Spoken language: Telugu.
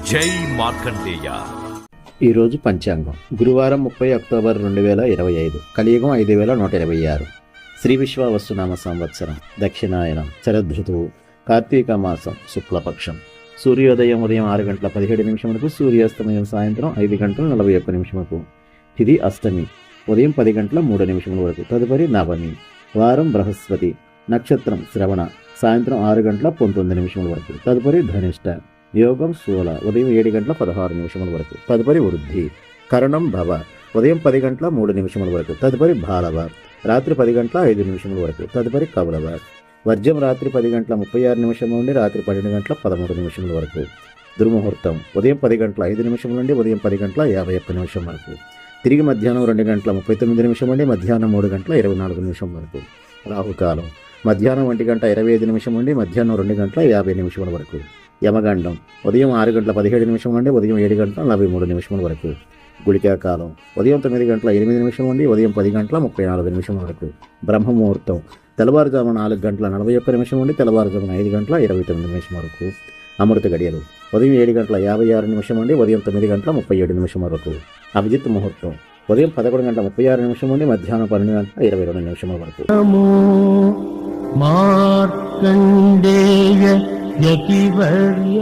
జై మార్కండేయ. ఈరోజు పంచాంగం. గురువారం ముప్పై అక్టోబర్ రెండు వేల ఇరవై ఐదు. కలియుగం ఐదు వేల నూట ఇరవై ఆరు. శ్రీ విశ్వావస్తునామ సంవత్సరం. దక్షిణాయనం. శరదృతువు కార్తీక మాసం. శుక్లపక్షం. సూర్యోదయం ఉదయం ఆరు గంటల పదిహేడు నిమిషములకు సూర్యాస్తమయం సాయంత్రం ఐదు గంటల నలభై ఒక్క నిమిషములకు తిది అష్టమి. ఉదయం పది గంటల మూడు నిమిషముల వరకు. తదుపరి నవమి. వారం బృహస్పతి. నక్షత్రం శ్రవణ. సాయంత్రం ఆరు గంటల పంతొమ్మిది నిమిషముల వరకు. తదుపరి ధనిష్ట. యోగం శూల ఉదయం ఏడు గంటల పదహారు నిమిషముల వరకు. తదుపరి వృద్ధి. కరణం భవ. ఉదయం పది గంటల మూడు నిమిషముల వరకు. తదుపరి బాలవ రాత్రి పది గంటల ఐదు నిమిషముల వరకు. తదుపరి కవలవ వర్జం రాత్రి పది గంటల ముప్పై ఆరు నిమిషం నుండి రాత్రి పన్నెండు గంటల పదమూడు నిమిషముల వరకు. దుర్ముహూర్తం. ఉదయం పది గంటల ఐదు నిమిషం నుండి ఉదయం పది గంటల యాభై ఒక్క నిమిషం వరకు. తిరిగి మధ్యాహ్నం రెండు గంటల ముప్పై తొమ్మిది నిమిషం నుండి మధ్యాహ్నం మూడు గంటల ఇరవై నాలుగు నిమిషం వరకు. రాహుకాలం. మధ్యాహ్నం ఒంటి గంట ఇరవై ఐదు నిమిషం నుండి మధ్యాహ్నం రెండు గంటల యాభై నిమిషముల వరకు. యమగండం. ఉదయం ఆరు గంటల పదిహేడు నిమిషం నుండి ఉదయం ఏడు గంటల నలభై మూడు నిమిషముల వరకు. గుళికా కాలం ఉదయం తొమ్మిది గంటల ఎనిమిది నిమిషం నుండి ఉదయం పది గంటల ముప్పై నాలుగు నిమిషం వరకు. బ్రహ్మముహూర్తం. తెల్లవారుజామున నాలుగు గంటల నలభై ఒక్క నిమిషం నుండి తెల్లవారుజామున ఐదు గంటల ఇరవై తొమ్మిది నిమిషం వరకు. అమృత గడియలు. ఉదయం ఏడు గంటల యాభై ఆరు నిమిషం నుండి ఉదయం తొమ్మిది గంటల ముప్పై ఏడు నిమిషం వరకు. అభిజిత్ ముహూర్తం. ఉదయం పదకొండు గంటల ముప్పై ఆరు నిమిషం నుండి మధ్యాహ్నం పన్నెండు గంటల ఇరవై రెండు నిమిషం వరకు. మార్కండేయ यतिवर्य